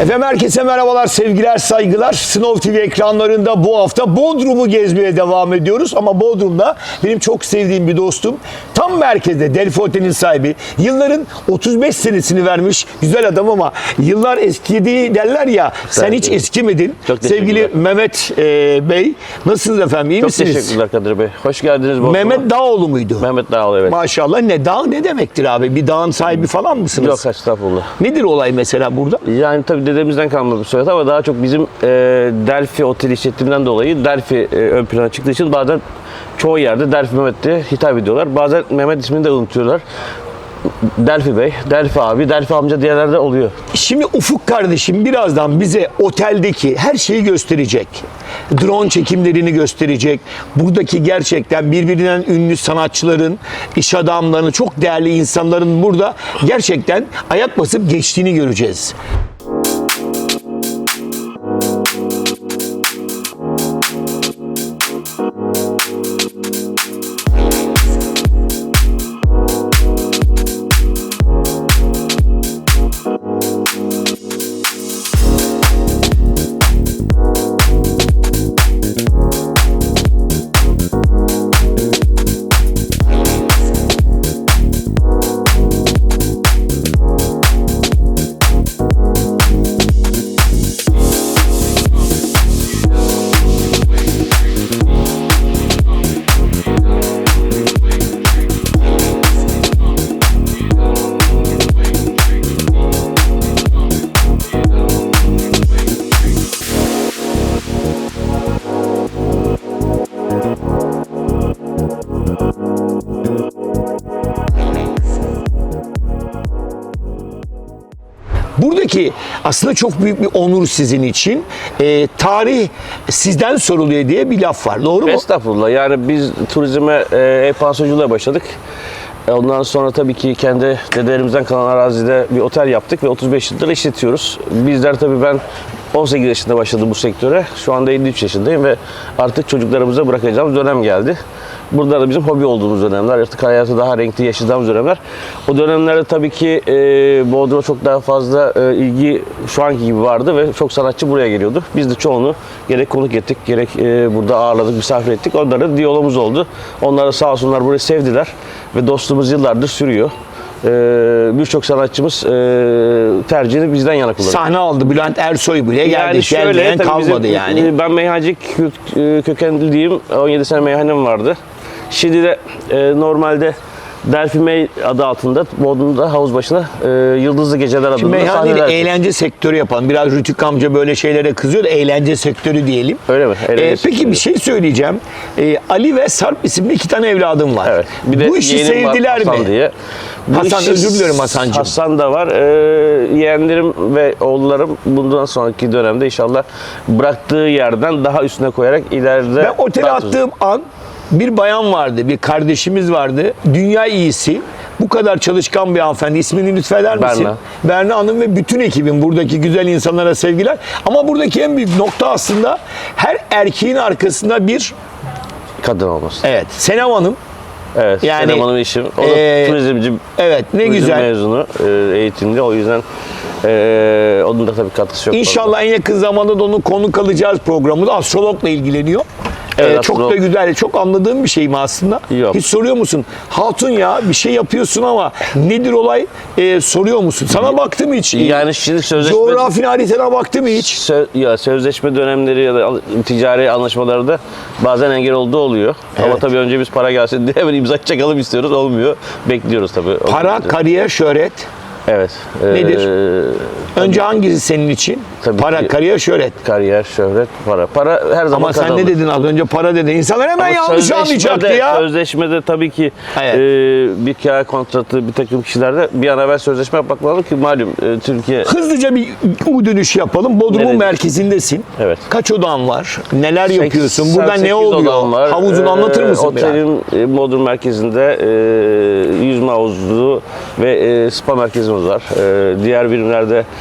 Efendim herkese merhabalar, sevgiler, saygılar. Snow TV ekranlarında bu hafta Bodrum'u gezmeye devam ediyoruz. Ama Bodrum'da benim çok sevdiğim bir dostum, tam merkezde Delphi Otel'in sahibi, yılların 35 senesini vermiş güzel adam ama yıllar eskidi derler ya, sen hiç eskimedin. Çok. Sevgili Mehmet e, Bey, nasılsınız efendim, iyi Çok misiniz? teşekkürler Kadir Bey. Hoş geldiniz. Bodrum'a. Mehmet Dağoğlu muydu? Mehmet Dağlı evet. Maşallah ne dağ ne demektir abi? Bir dağın sahibi falan mısınız? Yok estağfurullah. Nedir olay mesela burada? Yani tabii dedemizden kalma bir soyad ama daha çok bizim e, Delphi Otel işletiminden dolayı Delphi e, ön plana çıktığı için bazen çoğu yerde Delphi Mehmet diye hitap ediyorlar. Bazen Mehmet ismini de unutuyorlar. Delphi Bey, Delphi abi, Delphi amca diyenler de oluyor. Şimdi Ufuk kardeşim birazdan bize oteldeki her şeyi gösterecek. Drone çekimlerini gösterecek. Buradaki gerçekten birbirinden ünlü sanatçıların, iş adamlarının, çok değerli insanların burada gerçekten ayak basıp geçtiğini göreceğiz. Buradaki aslında çok büyük bir onur sizin için. Ee, tarih sizden soruluyor diye bir laf var. Doğru mu? Estağfurullah. Yani biz turizme e, ev pansiyonculuğa başladık. E, Ondan sonra tabii ki kendi dedelerimizden kalan arazide bir otel yaptık ve 35 yıldır işletiyoruz. Bizler tabii ben 18 yaşında başladım bu sektöre. Şu anda 53 yaşındayım ve artık çocuklarımıza bırakacağımız dönem geldi. Burada da bizim hobi olduğumuz dönemler, artık hayatı daha renkli yaşadığımız dönemler. O dönemlerde tabii ki e, Bodrum'a çok daha fazla e, ilgi şu anki gibi vardı ve çok sanatçı buraya geliyordu. Biz de çoğunu gerek konuk ettik, gerek e, burada ağırladık, misafir ettik. Onlarla da diyalogumuz oldu. Onlar da sağ olsunlar burayı sevdiler ve dostluğumuz yıllardır sürüyor. E, Birçok sanatçımız e, tercihini bizden yana kullanıyor. Sahne aldı. Bülent Ersoy bile geldi. Gelmeyen tabii kalmadı bizim- yani. Ben meyhanecik kö- kökenliyim. 17 sene meyhanem vardı. Şimdi de e, normalde Delphi May adı altında Bodrum'da havuz başına e, Yıldızlı Geceler adında Meyhaneyle sahneler- eğlence sektörü yapalım. Biraz Rütük amca böyle şeylere kızıyor da eğlence sektörü diyelim. Öyle mi? Eğlence Ee, peki sektörü. bir şey söyleyeceğim. Ee, Ali ve Sarp isimli iki tane evladım var. Evet. Bir de Bu işi yeğenim var, sevdiler Hasan mi? Diye. Bu Hasan, özür diliyorum Hasancığım. Hasan da var. Ee, yeğenlerim ve oğullarım bundan sonraki dönemde inşallah bıraktığı yerden daha üstüne koyarak ileride Ben otele daha attığım an bir bayan vardı, bir kardeşimiz vardı. Dünya iyisi. Bu kadar çalışkan bir hanımefendi. İsmini lütfeder misin? Berna. Berna Hanım ve bütün ekibin buradaki güzel insanlara sevgiler. Ama buradaki en büyük nokta aslında her erkeğin arkasında bir kadın olması. evet Senem Hanım Evet. Yani, Yani, Senem Hanım işim. O da ee, turizmci evet ne Turizm güzel. mezunu e, eğitimli. O yüzden e, onun da tabii katkısı yok. İnşallah en yakın zamanda da onun konuk alacağız programında. Astrologla ilgileniyor. Evet, Ee, çok astrolog. da güzel, çok anladığım bir şey mi aslında? Yok. Hiç soruyor musun? Hatun ya bir şey yapıyorsun ama nedir olay? Ee, soruyor musun? Sana baktım hiç. Yani şimdi sözleşme... Coğrafi haritana baktım hiç. Sö- ya sözleşme dönemleri ya da ticari anlaşmalarda bazen engel olduğu oluyor. Ama Evet. tabii önce biz para gelsin diye hemen imza çakalım istiyoruz. Olmuyor. Bekliyoruz tabii. Para, kariyer, şöhret. Evet. Nedir? Ee, Önce hangisi senin için? Tabii para, ki- kariyer, şöhret. kariyer, şöhret, para. Para her zaman Ama sen ne kazanılır. dedin az önce? Para dedin. İnsanlar hemen Ama yanlış anlayacaktı ya. Sözleşmede tabii ki Evet. e, bir kira kontratı bir takım kişilerde bir an evvel sözleşme yapmak lazım ki malum e, Türkiye Hızlıca bir U dönüş yapalım. Bodrum'un Nerede? merkezindesin. Evet. Kaç odan var? Neler yapıyorsun? 88 Burada ne oluyor? var. Havuzunu Ee, anlatır mısın biraz? Otelin e, Bodrum merkezinde e, yüzme havuzu ve e, spa merkezimiz var. E, diğer birimlerde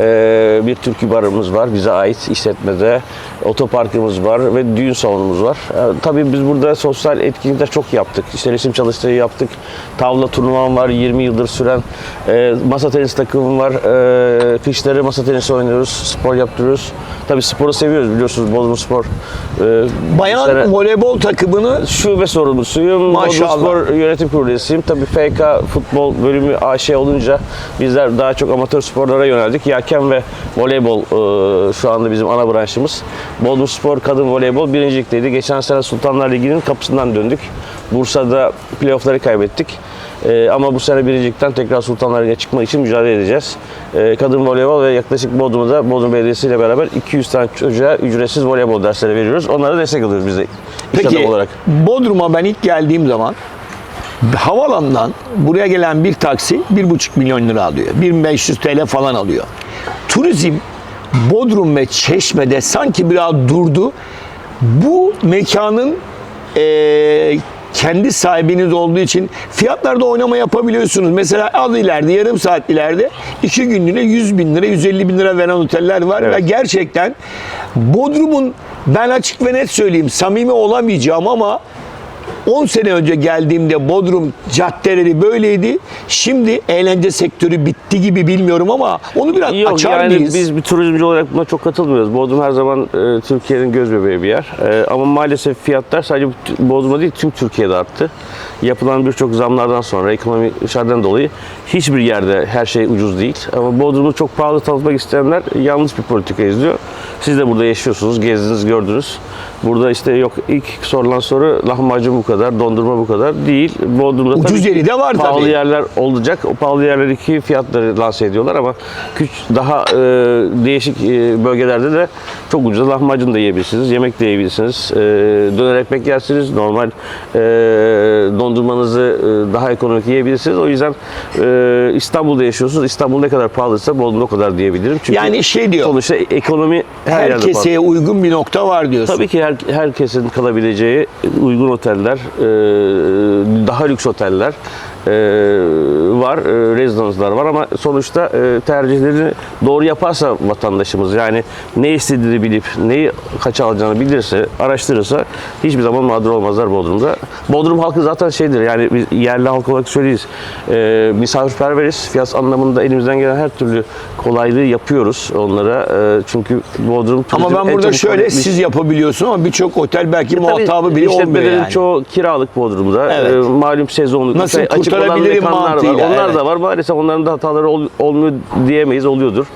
Ee, bir türkü barımız var bize ait işletmede. Otoparkımız var ve düğün salonumuz var. Ee, tabii biz burada sosyal etkinlikler çok yaptık. İşte resim çalıştayı yaptık. Tavla turnuvam var 20 yıldır süren. Ee, masa tenis takımım var. Ee, kışları masa tenisi oynuyoruz. Spor yaptırıyoruz. Tabii sporu seviyoruz biliyorsunuz Bodrum Spor. Ee, Bayan sene- voleybol takımını Şube sorumlusuyum. Maşallah. Bodrum Spor Yönetim Kurulu üyesiyim. Tabii FK futbol bölümü AŞ olunca bizler daha çok amatör sporlara yöneldik. Yelken ve voleybol e, şu anda bizim ana branşımız. Bodrum Spor Kadın Voleybol birincilikteydi. Geçen sene Sultanlar Ligi'nin kapısından döndük. Bursa'da playoffları kaybettik. E, ama bu sene birincilikten tekrar Sultanlar Ligi'ne çıkmak için mücadele edeceğiz. E, kadın voleybol ve yaklaşık Bodrum'da Bodrum Belediyesi ile beraber 200 tane çocuğa ücretsiz voleybol dersleri veriyoruz. Onlara destek alıyoruz biz de Peki olarak. Bodrum'a ben ilk geldiğim zaman havalandan buraya gelen bir taksi 1,5 milyon lira alıyor. 1500 TL falan alıyor. Turizm Bodrum ve Çeşme'de sanki biraz durdu. Bu mekanın eee, kendi sahibiniz olduğu için fiyatlarda oynama yapabiliyorsunuz. Mesela az ileride, yarım saat ileride iki günlüğüne 100 bin lira, 150 bin lira veren oteller var. Evet. Ve gerçekten Bodrum'un ben açık ve net söyleyeyim samimi olamayacağım ama 10 sene önce geldiğimde Bodrum caddeleri böyleydi. Şimdi eğlence sektörü bitti gibi bilmiyorum ama onu biraz Yok açar yani mıyız? biz bir turizmci olarak buna çok katılmıyoruz. Bodrum her zaman e, Türkiye'nin göz bebeği bir yer. E, ama maalesef fiyatlar sadece Bodrum'da değil tüm Türkiye'de arttı. Yapılan birçok zamlardan sonra ekonomi dışarıdan dolayı hiçbir yerde her şey ucuz değil. Ama Bodrum'u çok pahalı tanıtmak isteyenler yanlış bir politika izliyor. Siz de burada yaşıyorsunuz, gezdiniz, gördünüz. Burada işte yok ilk sorulan soru lahmacun bu kadar, dondurma bu kadar değil. Bodrum'da Ucuz tabii yeri de var pahalı tabii. yerler olacak. O pahalı yerlerdeki fiyatları lanse ediyorlar ama küçük daha e, değişik e, bölgelerde de çok ucuz lahmacun da yiyebilirsiniz, yemek de yiyebilirsiniz. E, döner ekmek yersiniz, normal e, dondurmanızı e, daha ekonomik yiyebilirsiniz. O yüzden e, İstanbul'da yaşıyorsunuz. İstanbul ne kadar pahalıysa Bodrum o kadar diyebilirim. Çünkü Yani şey diyor, sonuçta ekonomi her. Herkese uygun bir nokta var diyorsun. Tabii ki her, herkesin kalabileceği uygun oteller, e, daha lüks oteller e, var, e, rezidanslar var ama sonuçta e, tercihlerini doğru yaparsa vatandaşımız yani ne istediğini bilip neyi kaça alacağını bilirse, araştırırsa hiçbir zaman mağdur olmazlar Bodrum'da. Bodrum halkı zaten şeydir yani biz yerli halk olarak söyleyiz. E, misafirperveriz. Fiyat anlamında elimizden gelen her türlü kolaylığı yapıyoruz onlara. E, çünkü Bodrum Ama ben en burada şöyle etmiş- siz yapabiliyorsun ama birçok otel belki muhatabı bile olmuyor yani. çoğu kiralık Bodrum'da. Evet. Ee, malum sezonluk. Nasıl olan kurtarabilirim mekanlar var. mantığıyla, Onlar evet. da var. Maalesef onların da hataları ol- olmuyor diyemeyiz. Oluyordur.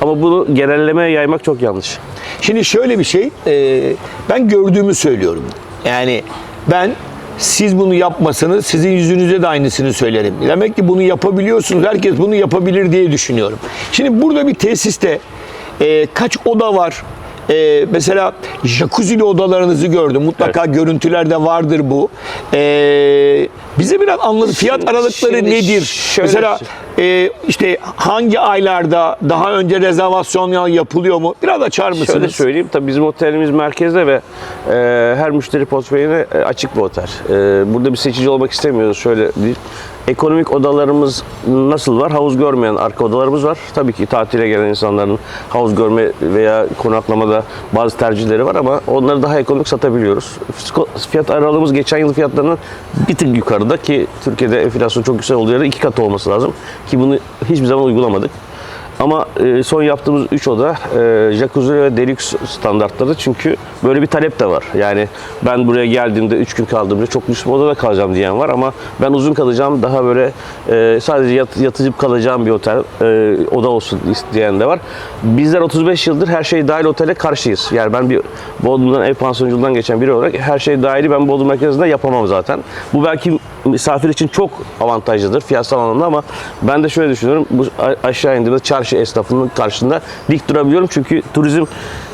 Ama bunu genellemeye yaymak çok yanlış. Şimdi şöyle bir şey, e, ben gördüğümü söylüyorum. Yani ben siz bunu yapmasanız sizin yüzünüze de aynısını söylerim. Demek ki bunu yapabiliyorsunuz. Herkes bunu yapabilir diye düşünüyorum. Şimdi burada bir tesiste e, kaç oda var? E, mesela jacuzzi'li odalarınızı gördüm. Mutlaka görüntülerde vardır bu. E, bize biraz anlatın. Fiyat Şimdi- aralıkları şimdi nedir? şöyle- Mesela e, işte hangi aylarda daha önce rezervasyon yapılıyor mu? Biraz açar mısınız? Şöyle söyleyeyim. Tabii bizim otelimiz merkezde ve e, her müşteri portföyüne e, açık bir otel. E, burada bir seçici olmak istemiyoruz. Şöyle değil. Ekonomik odalarımız nasıl var? Havuz görmeyen arka odalarımız var. Tabii ki tatile gelen insanların havuz görme veya konaklamada bazı tercihleri var ama onları daha ekonomik satabiliyoruz. Fiyat aralığımız geçen yıl fiyatlarının bir tık yukarıda ki Türkiye'de enflasyon çok yüksek olduğu yerde iki katı olması lazım. Ki bunu hiçbir zaman uygulamadık. Ama e, son yaptığımız 3 oda e, jacuzzi ve deluxe standartları çünkü böyle bir talep de var. Yani ben buraya geldiğimde 3 gün kaldığımda çok lüks bir odada kalacağım diyen var ama ben uzun kalacağım daha böyle e, sadece yat, yatıcı kalacağım bir otel oda olsun isteyen de var. Bizler 35 yıldır her şey dahil otele karşıyız. Yani ben bir Bodrum'dan ev pansiyonculuğundan geçen biri olarak her şey dahili ben Bodrum merkezinde yapamam zaten. Bu belki misafir için çok avantajlıdır fiyatsal anlamda ama ben de şöyle düşünüyorum. Bu aşağı indiğimde çarşı esnafının karşısında dik durabiliyorum. Çünkü turizm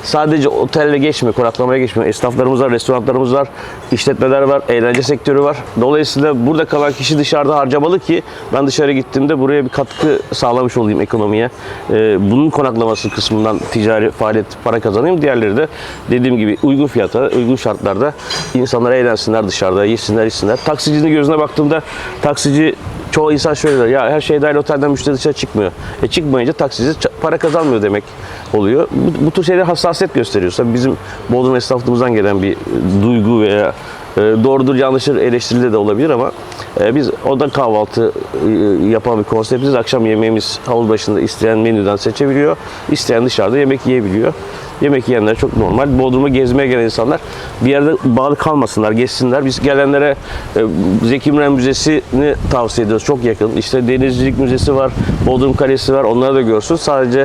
sadece otelle geçmiyor, konaklamaya geçmiyor. Esnaflarımız var, restoranlarımız var, işletmeler var, eğlence sektörü var. Dolayısıyla burada kalan kişi dışarıda harcamalı ki ben dışarı gittiğimde buraya bir katkı sağlamış olayım ekonomiye. Ee, bunun konaklaması kısmından ticari faaliyet para kazanayım. Diğerleri de dediğim gibi uygun fiyata, uygun şartlarda insanlar eğlensinler dışarıda, yesinler, içsinler. Taksicinin gözüne baktığımda taksici çoğu insan şöyle der, ya her şey dahil otelden müşteri dışarı çıkmıyor. E çıkmayınca taksici para kazanmıyor demek oluyor. Bu, bu tür şeyler hassasiyet gösteriyor. Tabii bizim Bodrum esnaflığımızdan gelen bir duygu veya e, doğrudur yanlıştır eleştirili de olabilir ama e, biz oda kahvaltı e, yapan bir konseptiz. Akşam yemeğimiz havuz başında isteyen menüden seçebiliyor. isteyen dışarıda yemek yiyebiliyor. Yemek yiyenler çok normal. Bodrum'a gezmeye gelen insanlar bir yerde bağlı kalmasınlar, gezsinler. Biz gelenlere e, Zeki Müren Müzesi'ni tavsiye ediyoruz. Çok yakın. İşte Denizcilik Müzesi var, Bodrum Kalesi var. Onları da görsün. Sadece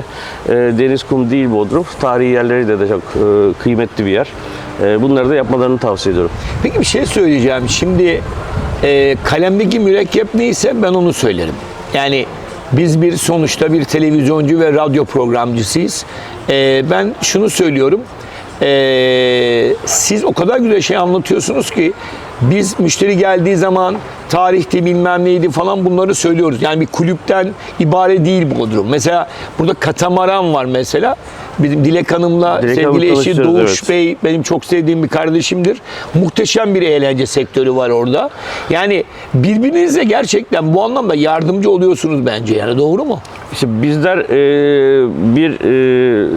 e, deniz, kum değil Bodrum. Tarihi yerleri de, de çok kıymetli bir yer. E, bunları da yapmalarını tavsiye ediyorum. Peki bir şey söyleyeceğim. Şimdi e, kalemdeki mürekkep neyse ben onu söylerim. Yani biz bir sonuçta bir televizyoncu ve radyo programcısıyız. E, ben şunu söylüyorum. E, siz o kadar güzel şey anlatıyorsunuz ki biz müşteri geldiği zaman tarihte bilmem neydi falan bunları söylüyoruz. Yani bir kulüpten ibare değil Bodrum. Mesela burada katamaran var mesela. Bizim Dilek Hanım'la Dilek sevgili eşi Doğuş evet. Bey benim çok sevdiğim bir kardeşimdir. Muhteşem bir eğlence sektörü var orada. Yani birbirinize gerçekten bu anlamda yardımcı oluyorsunuz bence yani doğru mu? İşte bizler e, bir e,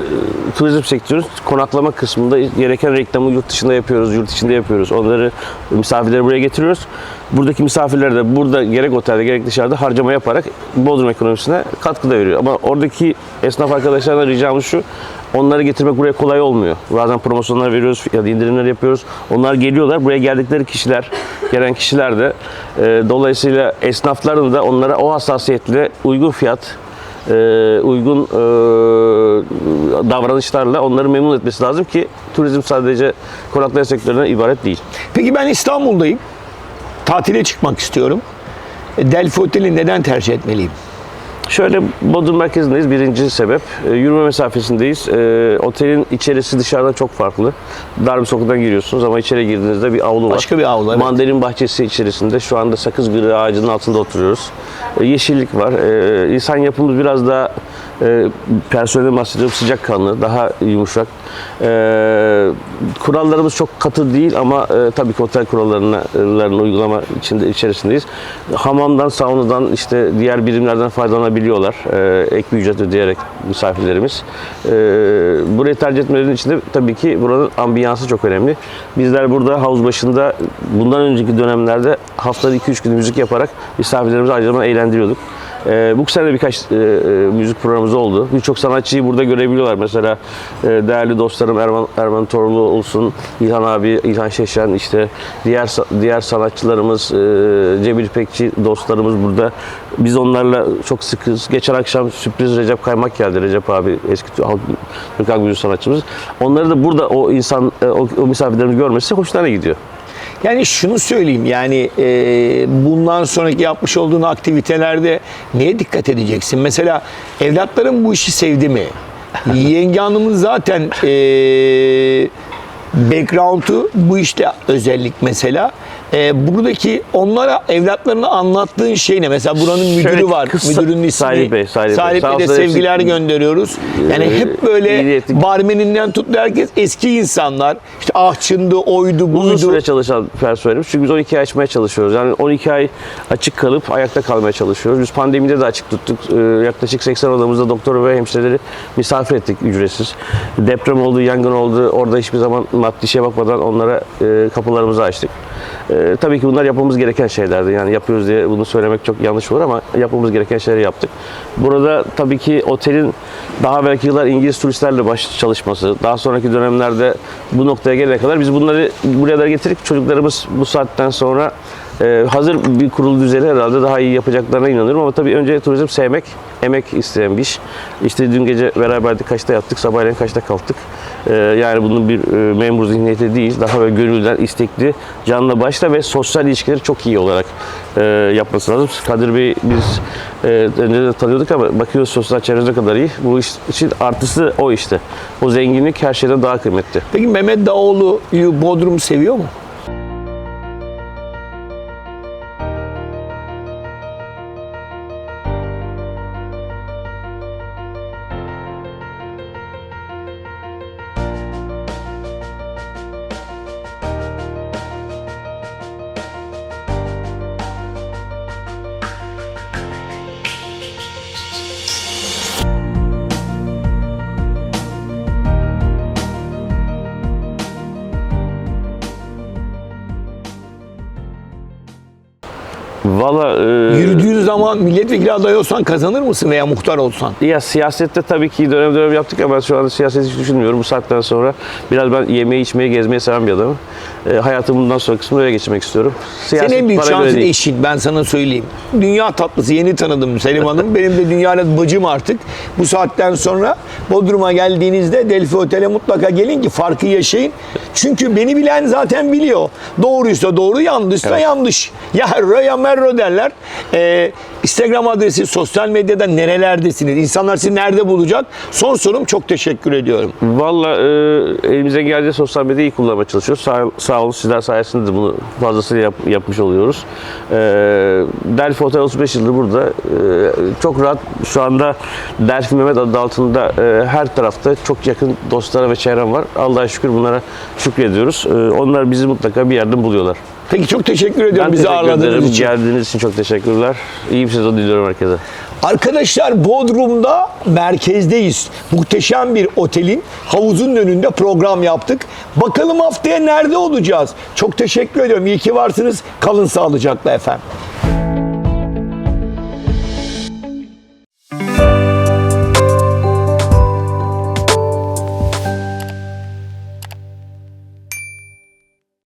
turizm sektörü konaklama kısmında gereken reklamı yurt dışında yapıyoruz, yurt içinde yapıyoruz. Onları misafirleri buraya getiriyoruz. Buradaki misafirler de burada gerek otelde gerek dışarıda harcama yaparak Bodrum ekonomisine katkı da veriyor. Ama oradaki esnaf arkadaşlarına ricamız şu. Onları getirmek buraya kolay olmuyor. Bazen promosyonlar veriyoruz ya da indirimler yapıyoruz. Onlar geliyorlar. Buraya geldikleri kişiler, gelen kişiler de e, dolayısıyla esnafların da onlara o hassasiyetle uygun fiyat uygun e, davranışlarla onları memnun etmesi lazım ki turizm sadece konaklama sektörüne ibaret değil. Peki ben İstanbul'dayım. Tatile çıkmak istiyorum. E, Delphi Oteli neden tercih etmeliyim? Şöyle Bodrum merkezindeyiz. Birinci sebep. E, yürüme mesafesindeyiz. E, otelin içerisi dışarıdan çok farklı. Dar bir sokaktan giriyorsunuz ama içeri girdiğinizde bir avlu var. Başka bir avlu, evet. Mandalin bahçesi içerisinde. Şu anda sakız gırı ağacının altında oturuyoruz. E, yeşillik var. E, insan yapımız biraz daha e, personelden bahsediyorum sıcakkanlı, daha yumuşak. E, kurallarımız çok katı değil ama e, tabii ki otel kurallarını uygulama içinde içerisindeyiz. Hamamdan, saunadan işte diğer birimlerden faydalanabiliyorlar. E, ek bir ücret ödeyerek misafirlerimiz. E, burayı tercih etmelerinin içinde tabii ki buranın ambiyansı çok önemli. Bizler burada havuz başında bundan önceki dönemlerde haftada 2-3 gün müzik yaparak misafirlerimizi zamanda eğlendiriyorduk. Ee, bu sene birkaç e, e, müzik programımız oldu. Birçok sanatçıyı burada görebiliyorlar. Mesela e, değerli dostlarım Erman, Erman Torlu olsun, İlhan abi, İlhan Şeşen, işte diğer diğer sanatçılarımız, e, Cemil İpekçi dostlarımız burada. Biz onlarla çok sıkız. Geçen akşam sürpriz Recep Kaymak geldi. Recep abi eski Türk halk müziği sanatçımız. Onları da burada o insan, e, o, o misafirlerimiz görmesi hoşlarına gidiyor. Yani şunu söyleyeyim yani e, bundan sonraki yapmış olduğun aktivitelerde neye dikkat edeceksin? Mesela evlatların bu işi sevdi mi? Yenge Hanım'ın zaten e, background'u bu işte özellik mesela. E, buradaki onlara evlatlarına anlattığın şey ne? Mesela buranın müdürü Şöyle var. kısa- Müdürünün ismi. Salih Bey, Salih. Salih Bey'e de sevgiler gönderiyoruz. Yani Ee, hep böyle niyetli- barmeninden tut herkes eski insanlar. İşte ahçındı, oydu, Uzun buydu. süre çalışan personelimiz. Çünkü biz 12 ay açmaya çalışıyoruz. Yani 12 ay açık kalıp ayakta kalmaya çalışıyoruz. Biz pandemide de açık tuttuk. Ee, yaklaşık 80 odamızda doktor ve hemşireleri misafir ettik ücretsiz. Deprem oldu, yangın oldu. Orada hiçbir zaman maddi şeye bakmadan onlara e, kapılarımızı açtık. E, tabii ki bunlar yapmamız gereken şeylerdi. Yani yapıyoruz diye bunu söylemek çok yanlış olur ama yapmamız gereken şeyleri yaptık. Burada tabii ki otelin daha belki yıllar İngiliz turistlerle baş çalışması, daha sonraki dönemlerde bu noktaya gelene kadar biz bunları buraya da getirip çocuklarımız bu saatten sonra e, hazır bir kurulu düzeni herhalde daha iyi yapacaklarına inanıyorum ama tabii önce turizm sevmek, emek isteyen bir iş. İşte dün gece beraberdik kaçta yattık, sabahleyin kaçta kalktık. E, yani bunun bir e, memur zihniyeti değil, daha böyle gönülden istekli, canla başla ve sosyal ilişkileri çok iyi olarak e, yapması lazım. Kadir Bey biz e, önceden tanıyorduk ama bakıyoruz sosyal çevremize kadar iyi. Bu iş için artısı o işte. O zenginlik her şeyden daha kıymetli. Peki Mehmet Daoğlu'yu Bodrum seviyor mu? Valla e, Yürüdüğün zaman milletvekili adayı olsan kazanır mısın veya muhtar olsan? Ya siyasette tabii ki dönem dönem yaptık ama ben şu anda siyaset hiç düşünmüyorum. Bu saatten sonra biraz ben yemeği içmeyi gezmeyi seven bir adamım. E, hayatımın bundan sonra kısmını öyle geçirmek istiyorum. Siyaset Senin en büyük şansın eşin ben sana söyleyeyim. Dünya tatlısı yeni tanıdım Selim Hanım. Benim de dünyayla bacım artık. Bu saatten sonra Bodrum'a geldiğinizde Delphi Otel'e mutlaka gelin ki farkı yaşayın. Çünkü beni bilen zaten biliyor. Doğruysa doğru, yanlışsa Evet. yanlış. Ya herro ya merro derler. Ee, Instagram adresi, sosyal medyada nerelerdesiniz? İnsanlar sizi nerede bulacak? Son sorum çok teşekkür ediyorum. Valla e, elimize geldiği sosyal medyayı iyi kullanmaya çalışıyoruz. Sağ, sağ olun sizler sayesinde de bunu fazlasıyla yap- yapmış oluyoruz. E, Delphi Otel 35 yıldır burada. E, çok rahat şu anda Delphi Mehmet adı altında e, her tarafta çok yakın dostlara ve çevrem var. Allah'a şükür bunlara şükrediyoruz. E, onlar bizi mutlaka bir yerden buluyorlar. Peki çok teşekkür ediyorum Ben bizi ağırladığınız için. Geldiğiniz için çok teşekkürler. İyi bir sezon diliyorum herkese. Arkadaşlar Bodrum'da merkezdeyiz. Muhteşem bir otelin havuzun önünde program yaptık. Bakalım haftaya nerede olacağız? Çok teşekkür ediyorum. İyi ki varsınız. Kalın sağlıcakla efendim.